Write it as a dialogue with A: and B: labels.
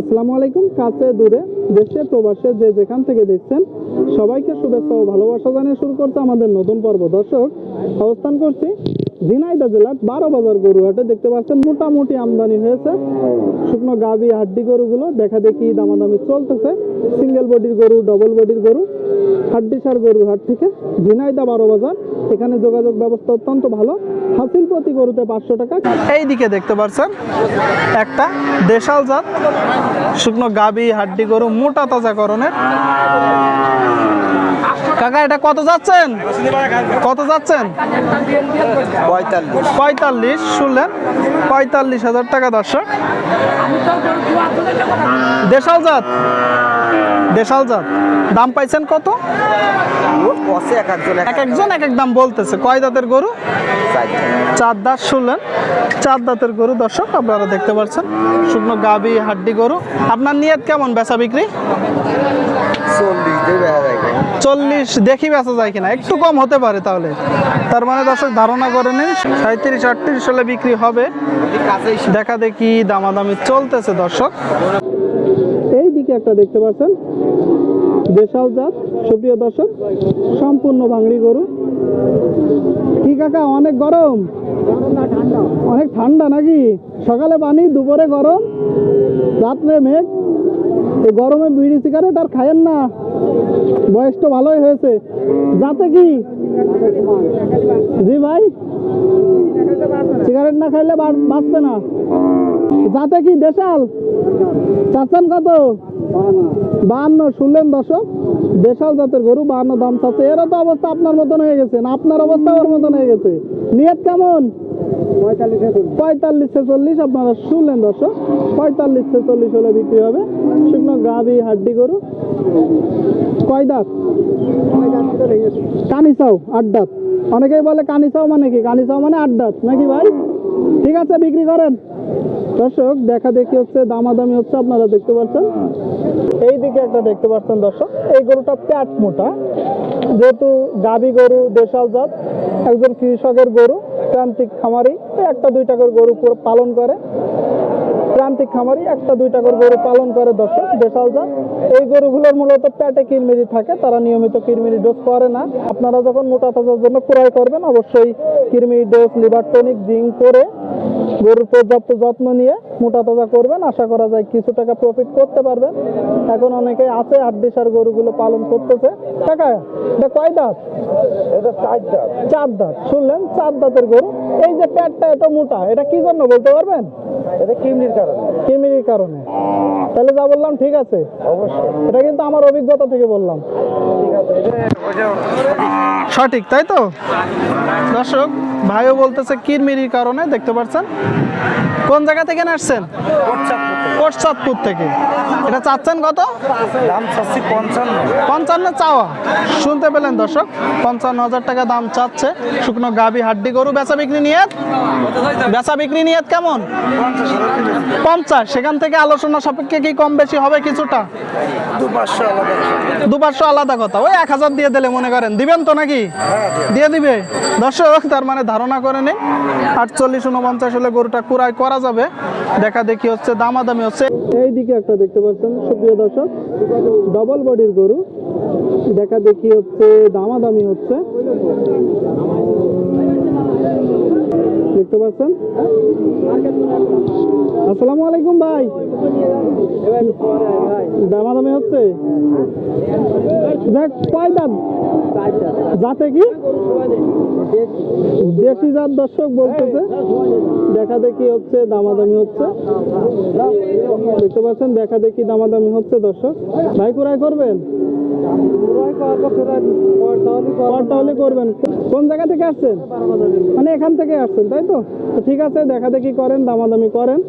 A: আসসালামু আলাইকুম, কাছে, দূরে, দেশে, প্রবাসে, যে যেখান থেকে দেখছেন, সবাইকে শুভেচ্ছা ও ভালোবাসা জানিয়ে শুরু করতে আমাদের নতুন পর্ব। দর্শক, অবস্থান করছি ঝিনাইদা জেলার বারো বাজার গরুহাটে। দেখতে পাচ্ছেন, মোটামুটি আমদানি হয়েছে। শুকনো গাভি, হাড্ডি গরুগুলো, দেখা দেখি দামাদামি চলতেছে। সিঙ্গেল বডির গরু ডবল বডির গরু। হাড্ডি সার গরুর হাট থেকে ঝিনাইদা বারো বাজার। এখানে যোগাযোগ ব্যবস্থা অত্যন্ত ভালো। হাসিল প্রতি গরুতে পাঁচশো টাকা। এই দিকে দেখতে পাচ্ছেন একটা দেশাল জাত। শুকনো গাবি, হাড্ডি গরু, মোটা তাজা করণের কাকা এটা কত যাচ্ছেন? কত যাচ্ছেন?
B: পঁয়তাল্লিশ।
A: পঁয়তাল্লিশ শুনলেন? পঁয়তাল্লিশ হাজার টাকা দর্শক। দেশাল জাত। দেশাল জাত। দাম পাইছেন কত?
B: এক একজন
A: এক একজন এক এক দাম বলতেছে। কয় দাঁতের গরু? চার দাঁত। শুনলেন? চার দাঁতের গরু দর্শক আপনারা দেখতে পাচ্ছেন। শুকনো গাবি হাড্ডি গরু। আপনার নিয়ত কেমন বেচা বিক্রি?
B: চল্লিশ
A: দেখি বেচা যায় কিনা? একটু কম হতে পারে তাহলে। তার মানে দর্শক ধারণা করে নিন সাঁত্রিশ আটত্রিশ সালে বিক্রি হবে। দেখা দেখি দামাদামি চলতেছে দর্শক। এই একটা দেখতে পাচ্ছেন। দেশাল জাত, সুপ্রিয় দর্শক, সম্পূর্ণ বাংলি গরু। কি কাকা, অনেক গরম? অনেক ঠান্ডা নাকি? সকালে পানি, দুপুরে গরম, রাত্রে মেঘ। এই গরমে বিড়ি সিগারেট আর খায়েন না। বয়স তো ভালোই হয়েছে। যাতে কি? জি ভাই। সিগারেট না খাইলে বাঁচবে না। যাতে কি দেশাল? চাচ্ছেন কত? বাহান্ন শুনলেন দর্শক? দেশাল জাতের গরু বাহান্ন দাম চাচ্ছে। এরও তো অবস্থা আপনার মতন হয়ে গেছে আপনার অবস্থা ওর মতন হয়ে গেছে। নিয়ত কেমন? পঁয়তাল্লিশ ছেচল্লিশ আপনারা শুনলেন দর্শক। পঁয়তাল্লিশ ছেচল্লিশ হলে বিক্রি হবে। শুকনো গাভি হাড্ডি গরু। কয় দাঁত? কানিসাও আট দাঁত। অনেকেই বলে কানিসাও মানে কি? কানিসাও মানে আট দাঁত। নাকি ভাই? ঠিক আছে বিক্রি করেন। দর্শক, দেখা দেখি হচ্ছে, দামাদামি হচ্ছে, আপনারা দেখতে পাচ্ছেন। এই দিকে একটা দেখতে পাচ্ছেন দর্শক, এই গরুটা প্যাট মোটা। যেহেতু গাবি গরু, দেশাল জাত, একজন কৃষকের গরু, প্রান্তিক খামারি, একটা দুই টাকার গরু পালন করে। প্রান্তিক খামারি, একটা দুই টাকার গরু পালন করে দর্শক, দেশাল জাত। এই গরুগুলোর মূলত প্যাটে কিরমিরি থাকে, তারা নিয়মিত কিরমিরি ডোজ করে না। আপনারা যখন মোটা তাজার জন্য ক্রয় করবেন, অবশ্যই কিরমিরি ডোজ, লিভার টনিক, জিঙ্ক করে গরুর পর্যাপ্ত যত্ন নিয়ে মোটা তাজা করবেন। আশা করা যায় কিছু টাকা প্রফিট করতে পারবেন। এখন অনেকে আছে আটদিশার গরুগুলো পালন করতেছে। টাকা এটা কয় দাঁত?
B: এটা চার দাম
A: চার দাঁত। শুনলেন চার দাঁতের গরু। এই যে পেটটা এত মোটা এটা কি জন্য বলতে পারবেন?
B: এটা কিমনির কারণে।
A: কিমিরির কারণে। তাহলে যা বললাম ঠিক আছে।
B: অবশ্যই।
A: এটা কিন্তু আমার অভিজ্ঞতা থেকে বললাম।
B: ঠিক আছে
A: সঠিক তাই তো? দর্শক ভাইও বলতেছে কিরমিরির কারণে দেখতে পাচ্ছেন কোন জায়গা থেকে আসছেন? কোটচাঁদপুর থেকে। এটা চাচ্ছেন কত?
B: দাম চাচ্ছি পঞ্চান্ন।
A: পঞ্চান্ন চাওয়া। শুনতে পেলেন দর্শক পঞ্চান্ন হাজার টাকা দাম চাচ্ছে। শুকনো গাবি হাড্ডি গরু বেচা বিক্রি নিয়ত? বেচা বিক্রি নিয়ত কেমন?
B: পঞ্চাশ।
A: সেখান থেকে আলোচনা সাপেক্ষে কি কম বেশি হবে কিছুটা?
B: দু পাঁচশো আলাদা
A: কথা। ওই এক হাজার দিয়ে দিলে মনে করেন। দিবেন তো নাকি?
B: হ্যাঁ দিয়ে
A: দিয়ে দিবে। দর্শক তার মানে ধারণা করে নেই আটচল্লিশ উনপঞ্চাশ হলে গরুটা কুড়াই করা যাবে। দেখা দেখি হচ্ছে দামাদামি হচ্ছে এইদিকে একটা দেখতে পাচ্ছেন, সুপ্রিয় দর্শক ডবল বডির গরু। দেখা দেখি হচ্ছে, দামাদামি হচ্ছে। দেখতে পাচ্ছেন? আসসালামু আলাইকুম ভাই। দামাদামি হচ্ছে? দেখ কয় দাম যাতে কি? দেশি জাত দর্শক বলতেছে। দেখা দেখি হচ্ছে, দামাদামি হচ্ছে। দেখতে পাচ্ছেন, দেখা দেখি দামাদামি হচ্ছে দর্শক। ভাই কুড়াই করবেন? হলে করবেন। কোন জায়গা থেকে আসছেন? মানে এখান থেকে আসছেন, তাই তো ঠিক আছে, দেখা দেখি করেন, দামাদামি করেন।